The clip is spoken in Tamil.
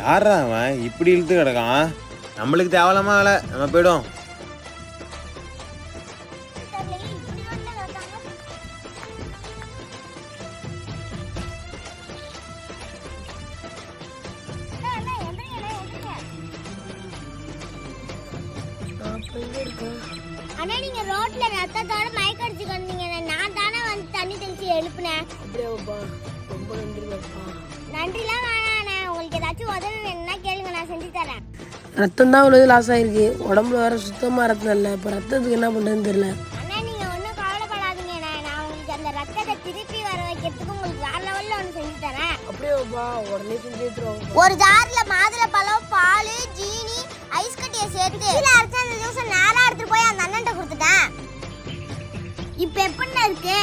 யாரா அவன்? இப்படி இழுத்து கிடக்கான். நம்மளுக்கு தேவலாமா வேலை. நம்ம போயிடும் அண்ணா நீங்க ரோட்ல ரத்தத்தோட மயக்க அடிச்சு வந்தீங்க நான் தானே வந்து தண்ணி தெளிச்சு எழுப்புனேன். ஏதாச்சும் உதவி வேணும்னா கேளுங்க நான் செஞ்சு தரேன். ரத்தம் தான் இவ்வளோ லாஸ் ஆயிருக்கு. உடம்புல வேற சுத்தமாக ரத்தம் இல்லை. இப்போ ரத்தத்துக்கு என்ன பண்ணுறதுன்னு தெரியல. அண்ணா நீங்க ஒன்றும் கவலைப்படாதீங்கண்ணே நான் உங்களுக்கு அந்த ரத்தத்தை திருப்பி வர வைக்கிறதுக்கு உங்களுக்கு வேற லெவல்ல ஒன்று செஞ்சு தரேன். அப்படியாப்பா உடனே செஞ்சு ஒரு ஜார்ல மாதுளை பழம் பால் ஜீனி ஐஸ் கட்டியை சேர்த்து கீழே அரைச்சு அந்த ஜூஸை நேரா எடுத்துட்டு போய் அந்த அண்ணன்ட்ட கொடுத்துட்டேன். இப்போ எப்படிண்ணா இருக்கு?